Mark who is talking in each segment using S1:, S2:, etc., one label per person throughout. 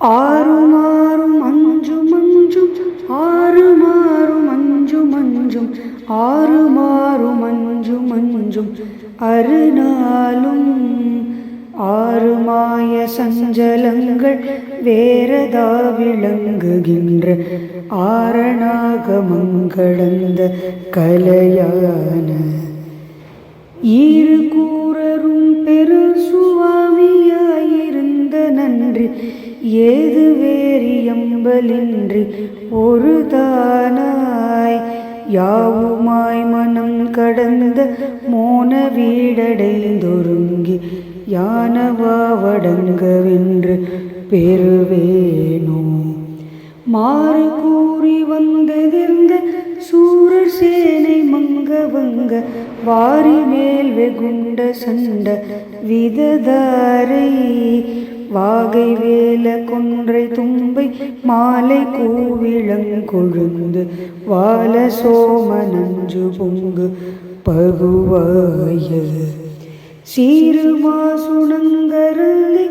S1: ஆறும் ஆறும் அஞ்சும் அஞ்சும் ஆறு மாறும் அஞ்சும் அஞ்சும் ஆறு மாறும் அஞ்சும் அஞ்சும். அருநாளும் ஆறு மாய சஞ்சலங்கள் வேறதா விளங்குகின்ற ஆரணாக மங்களந்த கலையான. ஈறு கூறரும் பெரு சுவாமியாயிருந்த நன்றி ஏது வேறியம்பலின்றி ஒரு தானாய்? யாவுமாய் மனம் கடந்த மோன வீடடைந்தொருங்கி யானவாவடங்கவென்று பெறுவேனோ? மாறு கூறி வந்ததிருந்த சூரர் சேனை மங்க வங்க வாரி மேல் வெகுண்ட சண்ட விததாரை வாகை வேல கொன்றை தும்பை மாலை கூவிளங்கொழுந்து வால சோம நஞ்சு பொங்கு பகுவாய. சீரு சுணங்கருளி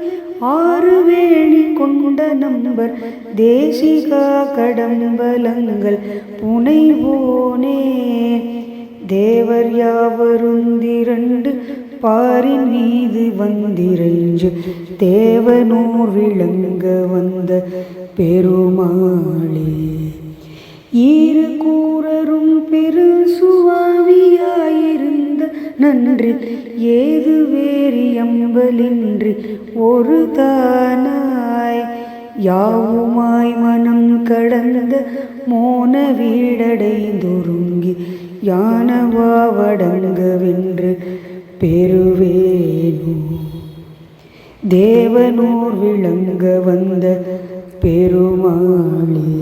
S1: ஆறு வேணி கொண்ட நம்பர் தேசிகா கடம்பலங்கள் புனைவோனே தேவர் யாவருந்திரண்டு பாரின் மீது வந்திரைஞ்சு தேவனூர் விளங்க வந்த பெருமாளே. ஈறு கூறரும் பெரு சுவாமியாயிருந்த நன்றி ஏது வேறு எம்பலின்றி ஒரு தானாய். யாவுமாய் மனம் கடந்த மோன வீடடைந்தொருங்கி யானவாவடங்கவென்று பெறுவேனோ? தேவனூர் விளங்க வந்த பெருமாளே.